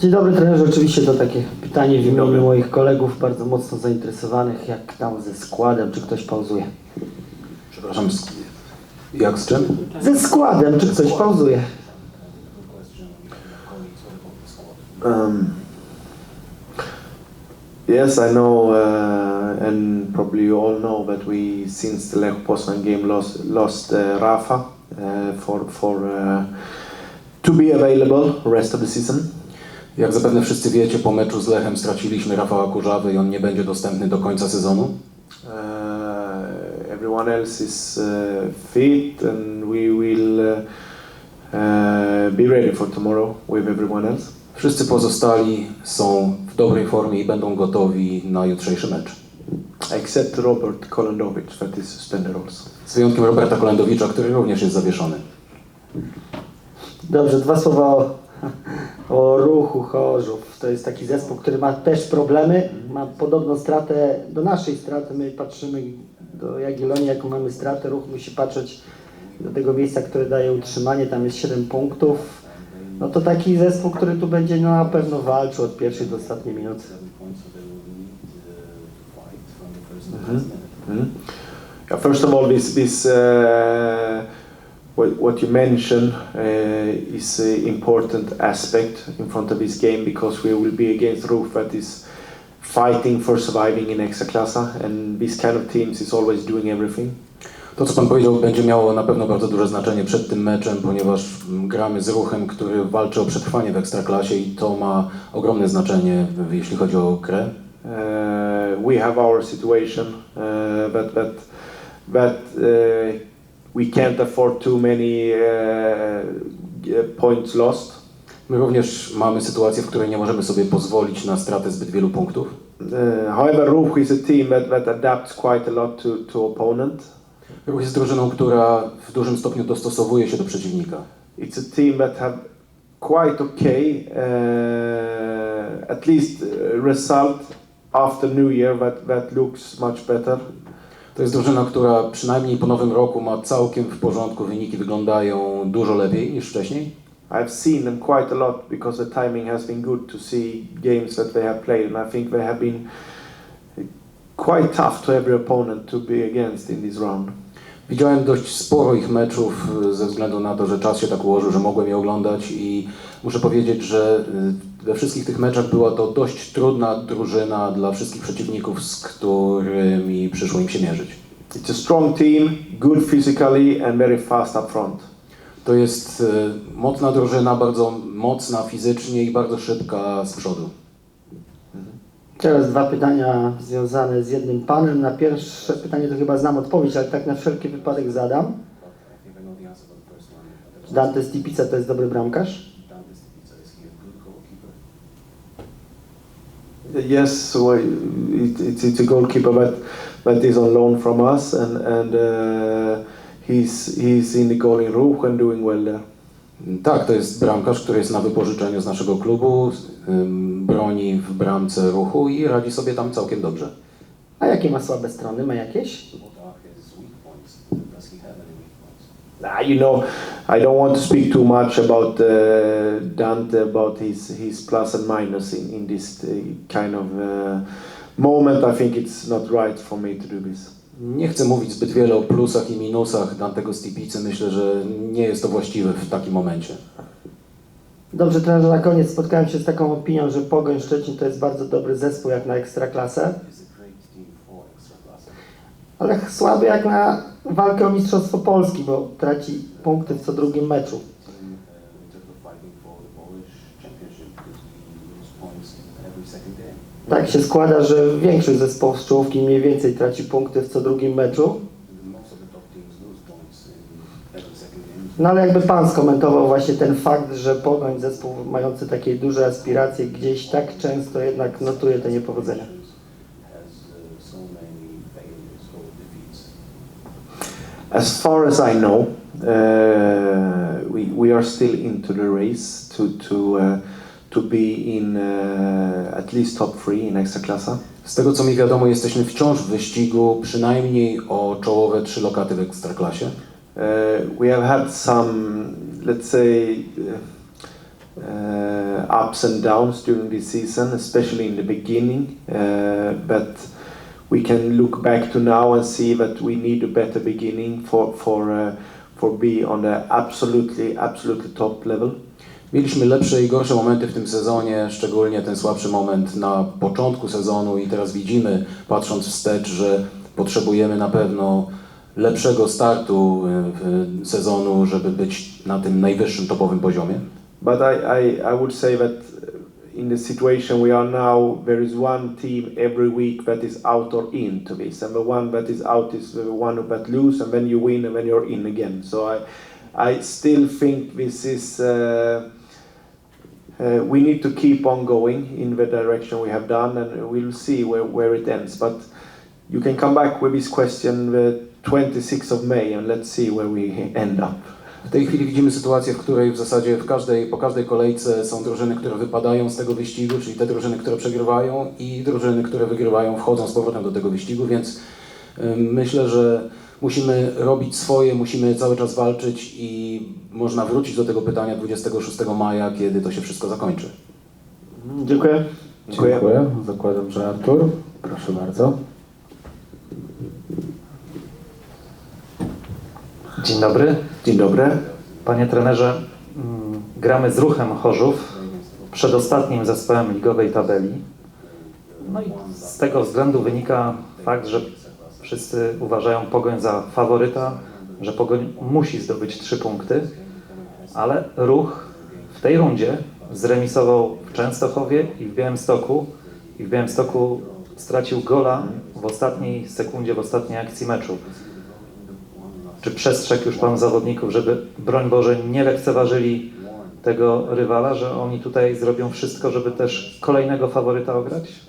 Dzień dobry trenerze, oczywiście to takie pytanie w imieniu moich kolegów bardzo mocno zainteresowanych, jak tam ze składem, czy ktoś pauzuje? Przepraszam, z, jak z czym? Ze składem, czy ktoś pauzuje? Um, yes, I know, uh, and probably you all know that we, since the Lech Poznan game, lost lost uh, Rafa uh, for for uh, to be available rest of the season. Jak zapewne wszyscy wiecie, po meczu z Lechem straciliśmy Rafała Kurzawy i on nie będzie dostępny do końca sezonu. Uh, everyone else is uh, fit, and we will uh, uh, be ready for tomorrow with everyone else. Wszyscy pozostali są w dobrej formie i będą gotowi na jutrzejszy mecz. Except Robert Kolendowicz, that is suspended also. Z wyjątkiem Roberta Kolendowicza, który również jest zawieszony. Dobrze, dwa słowa o, o ruchu Chorzów. To jest taki zespół, który ma też problemy. Ma podobną stratę do naszej straty. My patrzymy do Jagiellonii, jaką mamy stratę. Ruch musi patrzeć do tego miejsca, które daje utrzymanie. Tam jest 7 punktów. No to taki zespół, który tu będzie no, na pewno walczył od pierwszej do ostatniej minuty. Mhm. Yeah, first of all, this this uh, what, you mentioned uh, is an important aspect in front of this game because we will be against Roof that is fighting for surviving in Extraclasa, and this kind of teams is always doing everything. To, co Pan powiedział, będzie miało na pewno bardzo duże znaczenie przed tym meczem, ponieważ gramy z ruchem, który walczy o przetrwanie w Ekstraklasie i to ma ogromne znaczenie, jeśli chodzi o grę. Uh, we have our situation uh, that that that uh, we can't afford too many uh, points lost. My również mamy sytuację, w której nie możemy sobie pozwolić na stratę zbyt wielu punktów. Uh, however, Ruch is a team that, that adapts quite a lot to, to opponent. Ruch jest drużyną, która w dużym stopniu dostosowuje się do przeciwnika. It's a team that have quite okay, uh, at least uh, result after New Year that, that looks much better. To jest drużyna, która przynajmniej po nowym roku ma całkiem w porządku, wyniki wyglądają dużo lepiej niż wcześniej. I've seen them quite a lot because the timing has been good to see games that they have played, and I think they have been quite tough to every opponent to be against in this round. Widziałem dość sporo ich meczów y, ze względu na to, że czas się tak ułożył, że mogłem je oglądać i muszę powiedzieć, że y, we wszystkich tych meczach była to dość trudna drużyna dla wszystkich przeciwników, z którymi przyszło im się mierzyć. It's a strong team, good physically, and very fast up front. To jest y, mocna drużyna, bardzo mocna fizycznie i bardzo szybka z przodu. Teraz dwa pytania związane z jednym panem. Na pierwsze pytanie to chyba znam odpowiedź, ale tak na wszelki wypadek zadam. Dante Stipica to jest dobry bramkarz? Yes, so it, it's, it's a goalkeeper that, that is on loan from us, and and uh, he's he's in the goal in Ruch and doing well there. Tak, to jest bramkarz, który jest na wypożyczeniu z naszego klubu, broni w bramce ruchu i radzi sobie tam całkiem dobrze. A jakie ma słabe strony? Ma jakieś? You know, I don't want to speak too much about uh, Dante about his his plus and minus in in this uh, kind of uh, moment. I think it's not right for me to do this. Nie chcę mówić zbyt wiele o plusach i minusach Dantego Stipicy. Myślę, że nie jest to właściwe w takim momencie. Dobrze, trenerze, na koniec spotkałem się z taką opinią, że Pogoń Szczecin to jest bardzo dobry zespół jak na Ekstraklasę, ale słaby jak na walkę o Mistrzostwo Polski, bo traci punkty w co drugim meczu. Tak się składa, że większość zespołów z czołówki mniej więcej traci punkty w co drugim meczu. No ale jakby Pan skomentował właśnie ten fakt, że Pogoń, zespół mający takie duże aspiracje, gdzieś tak często jednak notuje te niepowodzenia. As far as I know, uh, we, we are still into the race to to uh, to be in uh, at least top three in Ekstraklasa. Z tego co mi wiadomo, jesteśmy wciąż w wyścigu przynajmniej o czołowe trzy lokaty w Ekstraklasie. Uh, we have had some, let's say, uh, ups and downs during this season, especially in the beginning. Uh, but we can look back to now and see that we need a better beginning for for uh, for be on the absolutely absolutely top level. Mieliśmy lepsze i gorsze momenty w tym sezonie, szczególnie ten słabszy moment na początku sezonu i teraz widzimy, patrząc wstecz, że potrzebujemy na pewno lepszego startu w sezonu, żeby być na tym najwyższym topowym poziomie. But I, I, I would say that in the situation we are now, there is one team every week that is out or in to this, and the one that is out is the one that lose, and then you win, and then you're in again. So I, I still think this is. Uh, uh, we need to keep on going in the direction we have done, and we'll see where, where it ends. But you can come back with this question the 26th of May, and let's see where we end up. W tej chwili widzimy sytuację, w której w zasadzie w każdej, po każdej kolejce są drużyny, które wypadają z tego wyścigu, czyli te drużyny, które przegrywają i drużyny, które wygrywają, wchodzą z powrotem do tego wyścigu, więc ym, myślę, że musimy robić swoje, musimy cały czas walczyć i można wrócić do tego pytania 26 maja, kiedy to się wszystko zakończy. Dziękuję. Zakładam, że Artur. Proszę bardzo. Dzień dobry. Dzień dobry. Panie trenerze, mm, gramy z ruchem Chorzów, przedostatnim zespołem ligowej tabeli. No i z tego względu wynika fakt, że wszyscy uważają Pogoń za faworyta, że Pogoń musi zdobyć trzy punkty, ale ruch w tej rundzie zremisował w Częstochowie i w Białymstoku i w Białymstoku stracił gola w ostatniej sekundzie, w ostatniej akcji meczu. Czy przestrzegł już Pan zawodników, żeby, broń Boże, nie lekceważyli tego rywala, że oni tutaj zrobią wszystko, żeby też kolejnego faworyta ograć?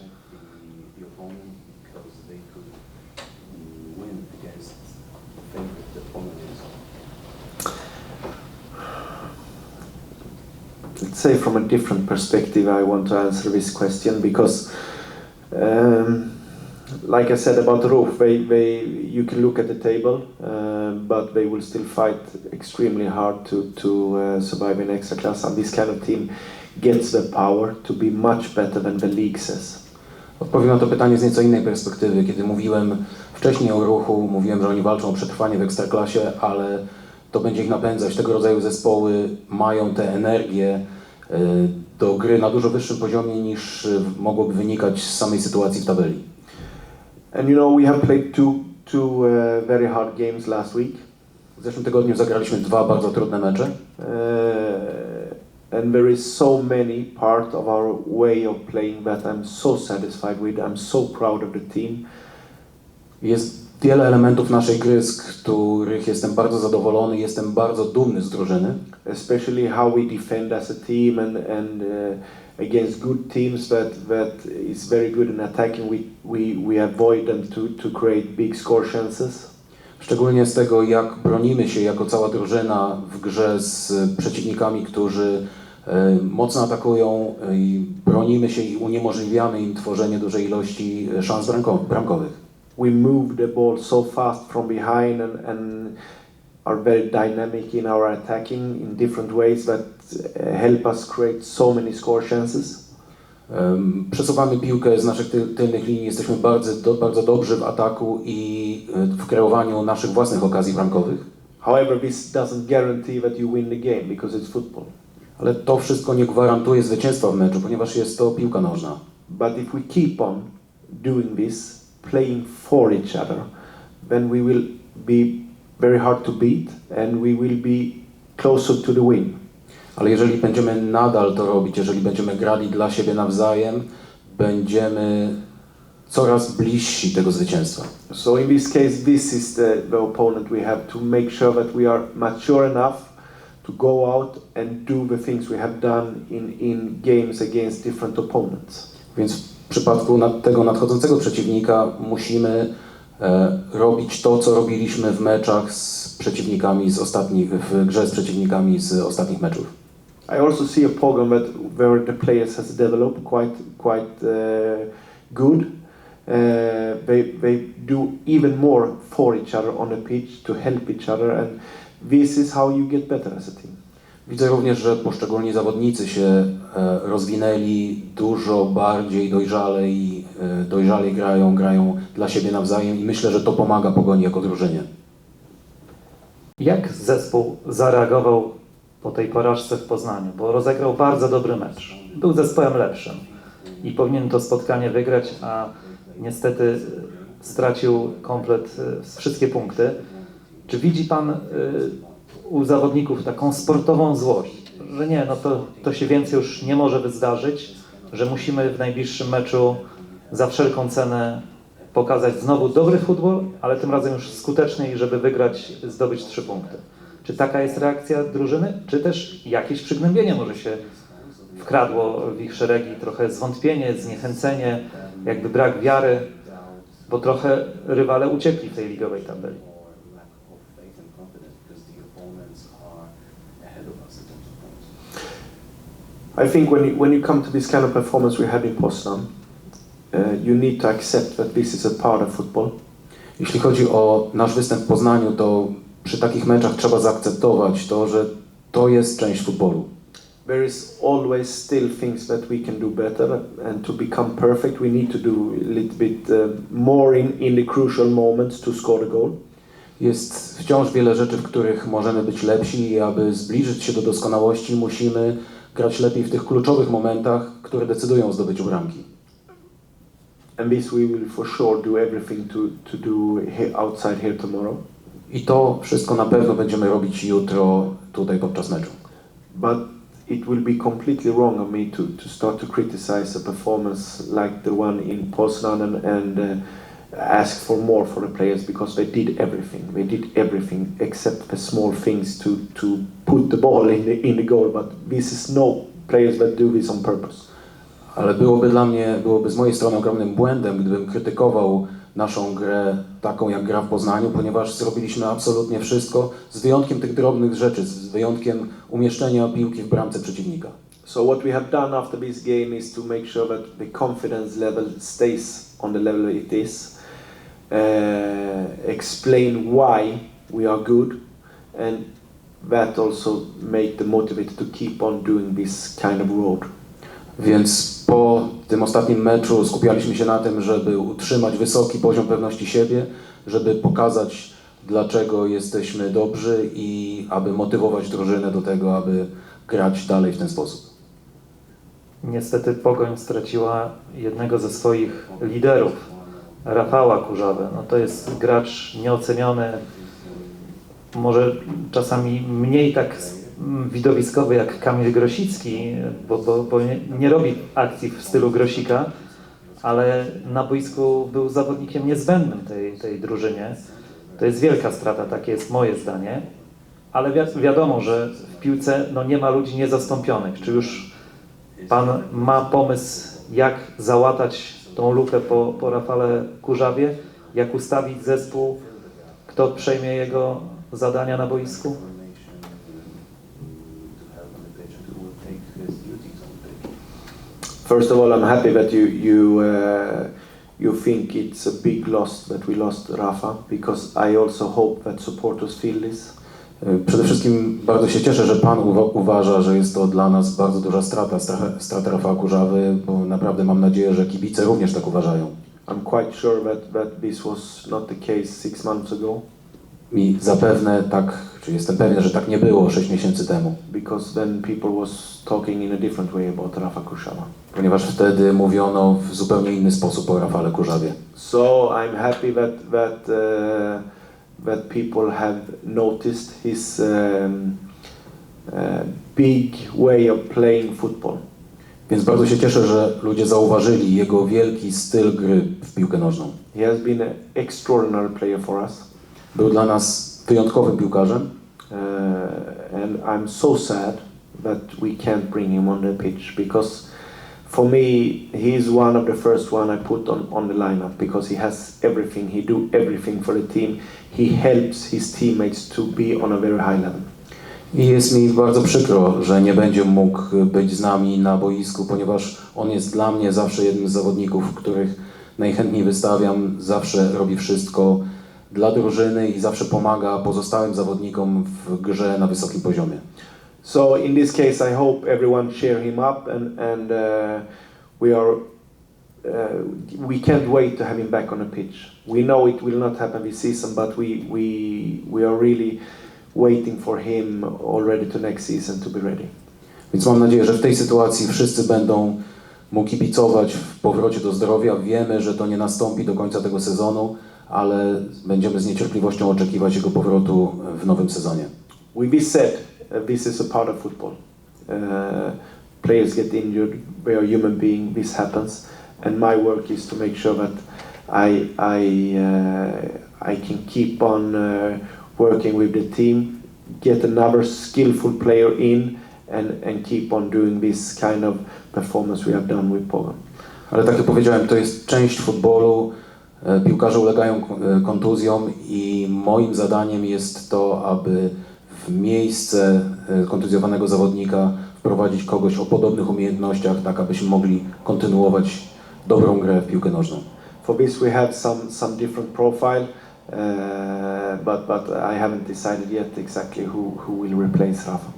let's say from a different perspective i want to answer this question because um, like i said about roof they, they you can look at the table uh, but they will still fight extremely hard to, to uh, survive in extra class and this kind of team gets the power to be much better than the league says Odpowiem na to pytanie z nieco innej perspektywy. Kiedy mówiłem wcześniej o ruchu, mówiłem, że oni walczą o przetrwanie w ekstraklasie, ale to będzie ich napędzać. Tego rodzaju zespoły mają tę energię do gry na dużo wyższym poziomie niż y, mogłoby wynikać z samej sytuacji w tabeli. and you know we have played two, two uh, very hard games last week W zeszłym tygodniu zagraliśmy dwa bardzo trudne mecze. Uh, and there is so many part of our way of playing that I'm so satisfied with. I'm so proud of the team. Jest wiele elementów naszej gry, z których jestem bardzo zadowolony, jestem bardzo dumny z drużyny. Especially how we defend as a team and and uh, against good teams that that is very good in attacking. We we we avoid them to to create big score chances. Szczególnie z tego, jak bronimy się jako cała drużyna w grze z przeciwnikami, którzy e, mocno atakują e, i bronimy się i uniemożliwiamy im tworzenie dużej ilości e, szans bramko- bramkowych. We move the ball so fast from behind and and are very dynamic in our attacking in different ways that uh, help us create so many score chances. Em, Przesuwamy piłkę z naszych ty- tylnych linii, jesteśmy bardzo, do, bardzo dobrzy w ataku i e, w kreowaniu naszych własnych okazji bramkowych. However, this doesn't guarantee that you win the game because it's football. Ale to wszystko nie gwarantuje zwycięstwa w meczu, ponieważ jest to piłka nożna. But if we keep on doing this, playing for each other, then we will be very hard to beat and we will be closer to the win. Ale jeżeli będziemy nadal to robić, jeżeli będziemy grali dla siebie nawzajem, będziemy coraz bliżsi tego zwycięstwa. So in this case, this is the, the opponent we have to make sure that we are mature enough to go out and do the things we have done in, in games against different opponents. Więc w przypadku nad tego nadchodzącego przeciwnika musimy e, robić to, co robiliśmy w meczach z przeciwnikami z ostatnich, w grze z przeciwnikami z ostatnich meczów. I also see a program that where the players has developed quite quite uh, good. Uh, they they do even more for each other on the pitch to help each other, and this is how you get better as a team. Widzę również, że poszczególni zawodnicy się e, rozwinęli dużo bardziej dojrzale i e, dojrzale grają, grają dla siebie nawzajem i myślę, że to pomaga Pogoni jako drużynie. Jak zespół zareagował po tej porażce w Poznaniu? Bo rozegrał bardzo dobry mecz. Był zespołem lepszym i powinien to spotkanie wygrać, a niestety stracił komplet wszystkie punkty. Czy widzi Pan u zawodników taką sportową złość, że nie, no to, to się więcej już nie może wydarzyć, że musimy w najbliższym meczu za wszelką cenę pokazać znowu dobry futbol, ale tym razem już skuteczny i żeby wygrać, zdobyć trzy punkty. Czy taka jest reakcja drużyny, czy też jakieś przygnębienie może się wkradło w ich szeregi, trochę zwątpienie, zniechęcenie, jakby brak wiary, bo trochę rywale uciekli w tej ligowej tabeli. I think when you, when you come to this kind of performance we had in Poznan, uh, you need to accept that this is a part of football. Jeśli chodzi o nasz występ w Poznaniu, to przy takich meczach trzeba zaakceptować to, że to jest część futbolu. There is always still things that we can do better, and to become perfect, we need to do a little bit uh, more in, in the crucial moments to score the goal. Jest wciąż wiele rzeczy, w których możemy być lepsi i aby zbliżyć się do doskonałości, musimy grać lepiej w tych kluczowych momentach, które decydują o zdobyciu bramki. And this we will for sure do everything to, to do here, outside here tomorrow. I to wszystko na pewno będziemy robić jutro tutaj podczas meczu. But it will be completely wrong of me to, to start to criticize a performance like the one in Poznan and, and uh, ask for more for the players because they did everything. They did everything except the small things to, to put the ball in the, in the goal. But this is no players that do this on purpose. Ale byłoby dla mnie, byłoby z mojej strony ogromnym błędem, gdybym krytykował naszą grę taką jak gra w Poznaniu, ponieważ zrobiliśmy absolutnie wszystko, z wyjątkiem tych drobnych rzeczy, z wyjątkiem umieszczenia piłki w bramce przeciwnika. So what we have done after this game is to make sure that the confidence level stays on the level it is. Uh, explain why we are good, and that also make the motivated to keep on doing this kind of road. Więc po tym ostatnim meczu skupialiśmy się na tym, żeby utrzymać wysoki poziom pewności siebie, żeby pokazać, dlaczego jesteśmy dobrzy i aby motywować drużynę do tego, aby grać dalej w ten sposób. Niestety Pogoń straciła jednego ze swoich liderów, Rafała Kurzawę. No to jest gracz nieoceniony, może czasami mniej tak widowiskowy jak Kamil Grosicki, bo, bo, bo nie, nie robi akcji w stylu Grosika, ale na boisku był zawodnikiem niezbędnym tej, tej drużynie. To jest wielka strata, takie jest moje zdanie. Ale wi- wiadomo, że w piłce no, nie ma ludzi niezastąpionych. Czy już Pan ma pomysł, jak załatać tą lukę po, po Rafale Kurzawie? Jak ustawić zespół? Kto przejmie jego zadania na boisku? First of all, I'm happy that you you uh, you think it's a big loss that we lost Rafa because I also hope that supporters feel this. Y, Przede wszystkim bardzo się cieszę, że Pan uwa- uważa, że jest to dla nas bardzo duża strata, strata, Rafała Kurzawy, bo naprawdę mam nadzieję, że kibice również tak uważają. I'm quite sure that, that this was not the case six months ago I zapewne tak, czy jestem pewien, że tak nie było 6 miesięcy temu, because then people was talking in a different way about Rafa Kushava. ponieważ wtedy mówiono w zupełnie inny sposób o Rafale Kurzawie. So I'm happy that that uh, that people have noticed his um, uh, big way of playing football. Więc bardzo się cieszę, że ludzie zauważyli jego wielki styl gry w piłkę nożną. He has been an extraordinary player for us, Był dla nas wyjątkowym piłkarzem uh, and I'm so sad that we can't bring him on the pitch because for me he is one of the first one I put on, on the lineup because he has everything. He do everything for the team. He helps his teammates to be on a very high level. i jest mi bardzo przykro, że nie będzie mógł być z nami na boisku, ponieważ on jest dla mnie zawsze jednym z zawodników, których najchętniej wystawiam, zawsze robi wszystko dla drużyny i zawsze pomaga pozostałym zawodnikom w grze na wysokim poziomie. So in this case, I hope everyone cheer him up, and and uh, we are. Uh, we can't wait to have him back on the pitch. We know it will not happen this season, but we we we are really waiting for him already to next season to be ready. Więc mam nadzieję, że w tej sytuacji wszyscy będą mu kibicować w powrocie do zdrowia. Wiemy, że to nie nastąpi do końca tego sezonu, ale będziemy z niecierpliwością oczekiwać jego powrotu w nowym sezonie. With this said, this is a part of football. Uh, players get injured. We are human beings. This happens, and my work is to make sure that I I uh, I can keep on uh, working with the team, get another skillful player in, and and keep on doing this kind of performance we have done with Poland. Ale tak jak powiedziałem, to jest część futbolu. Piłkarze ulegają kontuzjom i moim zadaniem jest to, aby miejsce e, kontuzjowanego zawodnika wprowadzić kogoś o podobnych umiejętnościach, tak abyśmy mogli kontynuować dobrą grę w piłkę nożną. For this, we have some some different profile, uh, but but I haven't decided yet exactly who who will replace Rafa.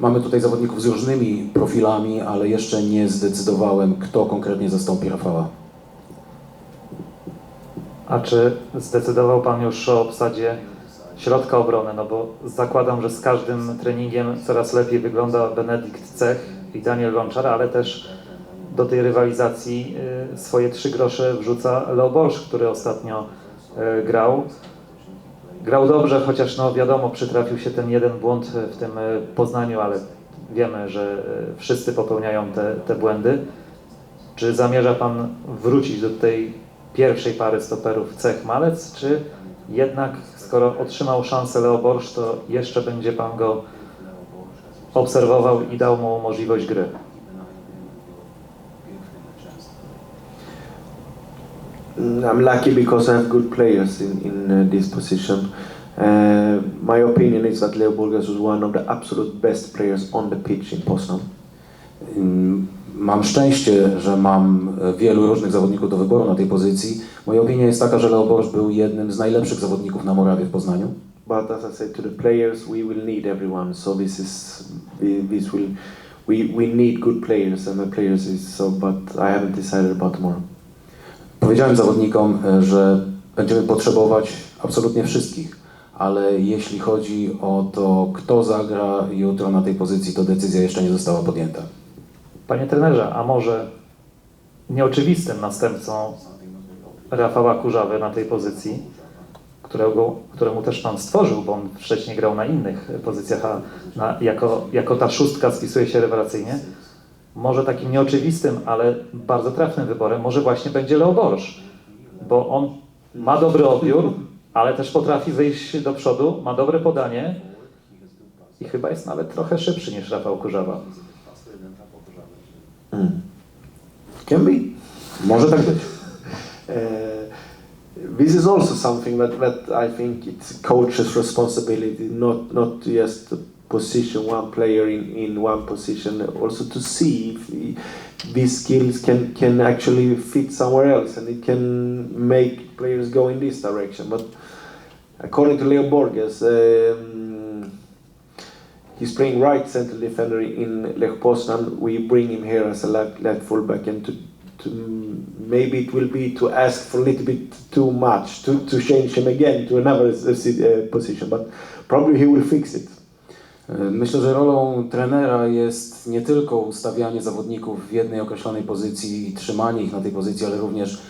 Mamy tutaj zawodników z różnymi profilami, ale jeszcze nie zdecydowałem, kto konkretnie zastąpi Rafała. A czy zdecydował Pan już o obsadzie środka obrony? No bo zakładam, że z każdym treningiem coraz lepiej wygląda Benedikt Cech i Daniel Lonczar, ale też do tej rywalizacji y, swoje trzy grosze wrzuca Leo Borsz, który ostatnio y, grał. Grał dobrze, chociaż no wiadomo, przytrafił się ten jeden błąd w tym y, Poznaniu, ale wiemy, że wszyscy popełniają te, te błędy. Czy zamierza Pan wrócić do tej pierwszej pary stoperów Cech Malec, czy jednak skoro otrzymał szansę Leo Borsz, to jeszcze będzie Pan go obserwował i dał mu możliwość gry? Mm, I'm lucky because I have good players in, in uh, this position. Uh, my opinion is that Leo Burgas was one of the absolute best players on the pitch in Poznan. Ym, Mam szczęście, że mam e, wielu różnych zawodników do wyboru na tej pozycji. Moja opinia jest taka, że Leo Borsz był jednym z najlepszych zawodników na Morawie w Poznaniu. But as I said to the players, we will need everyone. So this is this will we, we need good players and the players is so. But I haven't decided about tomorrow. Powiedziałem zawodnikom, e, że będziemy potrzebować absolutnie wszystkich, ale jeśli chodzi o to, kto zagra jutro na tej pozycji, to decyzja jeszcze nie została podjęta. Panie trenerze, a może nieoczywistym następcą Rafała Kurzawy na tej pozycji, którego, któremu też Pan stworzył, bo on wcześniej grał na innych pozycjach, a na, jako, jako ta szóstka spisuje się rewelacyjnie. Może takim nieoczywistym, ale bardzo trafnym wyborem może właśnie będzie Leo Borsz, bo on ma dobry odbiór, ale też potrafi wyjść do przodu, ma dobre podanie i chyba jest nawet trochę szybszy niż Rafał Kurzawa. Can be. Może tak być. This is also something that, that I think it's coach's responsibility, not not just position one player in, in one position, also to see if he- these skills can, can actually fit somewhere else and it can make players go in this direction. But according to Leo Borges, um, he's playing right central defender in Lech Poznan. We bring him here as a left, left fullback and to to maybe it will be to ask for a little bit too much to, to change him again to another uh, position, but probably he will fix it. E, Myślę, że rolą trenera jest nie tylko ustawianie zawodników w jednej określonej pozycji i trzymanie ich na tej pozycji, ale również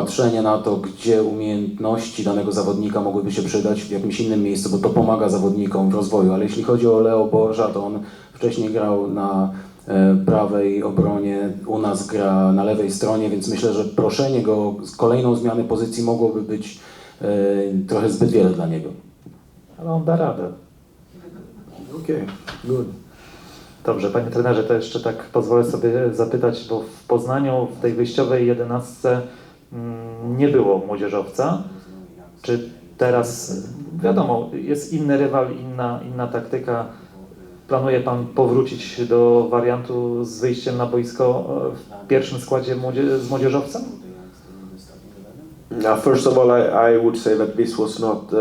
patrzenie na to, gdzie umiejętności danego zawodnika mogłyby się przydać w jakimś innym miejscu, bo to pomaga zawodnikom w rozwoju. Ale jeśli chodzi o Leo Borża, to on wcześniej grał na e, prawej obronie, u nas gra na lewej stronie, więc myślę, że proszenie go z kolejną zmianę pozycji mogłoby być e, trochę zbyt wiele dla niego. Ale on da radę. Okay, good. Dobrze, panie trenerze, to jeszcze tak pozwolę sobie zapytać, bo w Poznaniu w tej wyjściowej jedenastce nie było młodzieżowca. Czy teraz, wiadomo, jest inny rywal, inna, inna taktyka. Planuje pan powrócić do wariantu z wyjściem na boisko e, w pierwszym składzie młodzie- z młodzieżowcem? Now, first of all, I, I would say that this was not uh,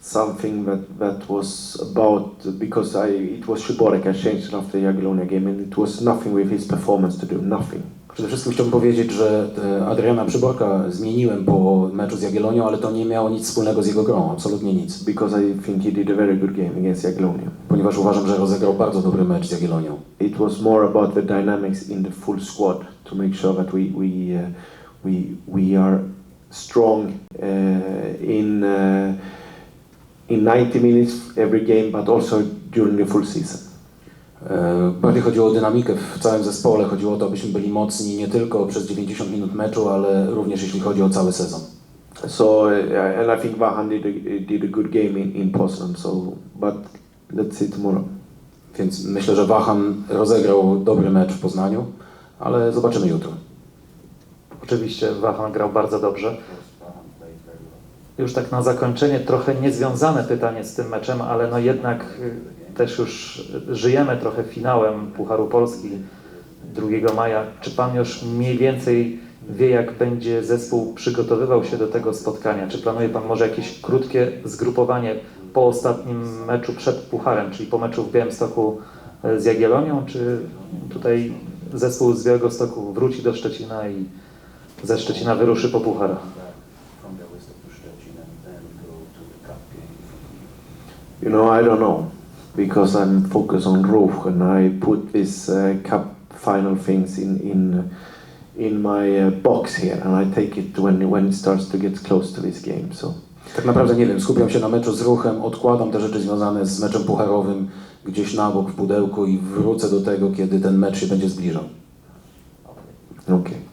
something that, that was about because I it was Shiborek. I changed after the Jagiellonia game, and it was nothing with his performance to do. Nothing. Przede wszystkim chciałbym powiedzieć, że e, Adriana Przyborka zmieniłem po meczu z Jagiellonią, ale to nie miało nic wspólnego z jego grą, absolutnie nic. Because I think he did a very good game against Jagiellonia. Ponieważ uważam, że rozegrał bardzo dobry mecz z Jagiellonią. It was more about the dynamics in the full squad to make sure that we we uh, we we are strong uh, in uh, in 90 minutes every game, but also during the full season. E, Bardziej chodziło o dynamikę w całym zespole, chodziło o to, abyśmy byli mocni nie tylko przez 90 minut meczu, ale również jeśli chodzi o cały sezon. So uh, and I think Vahan did a, did a good game in, in Poznan. So, but let's see tomorrow. Więc myślę, że Wahan rozegrał dobry mecz w Poznaniu, ale zobaczymy jutro. Oczywiście Wahan grał bardzo dobrze. Już tak na zakończenie trochę niezwiązane pytanie z tym meczem, ale no jednak y, też już żyjemy trochę finałem Pucharu Polski 2 maja. Czy Pan już mniej więcej wie, jak będzie zespół przygotowywał się do tego spotkania? Czy planuje Pan może jakieś krótkie zgrupowanie po ostatnim meczu przed Pucharem, czyli po meczu w Białymstoku z Jagiellonią, czy tutaj zespół z Białegostoku wróci do Szczecina i ze Szczecina wyruszy po Puchar? You know, I don't know because I'm focused on Ruch and I put this uh, cup final things in in in my uh, box here and I take it when when it starts to get close to this game. So Tak naprawdę nie wiem, skupiam się na meczu z ruchem, odkładam te rzeczy związane z meczem pucharowym gdzieś na bok w pudełku i wrócę do tego, kiedy ten mecz się będzie zbliżał. okay.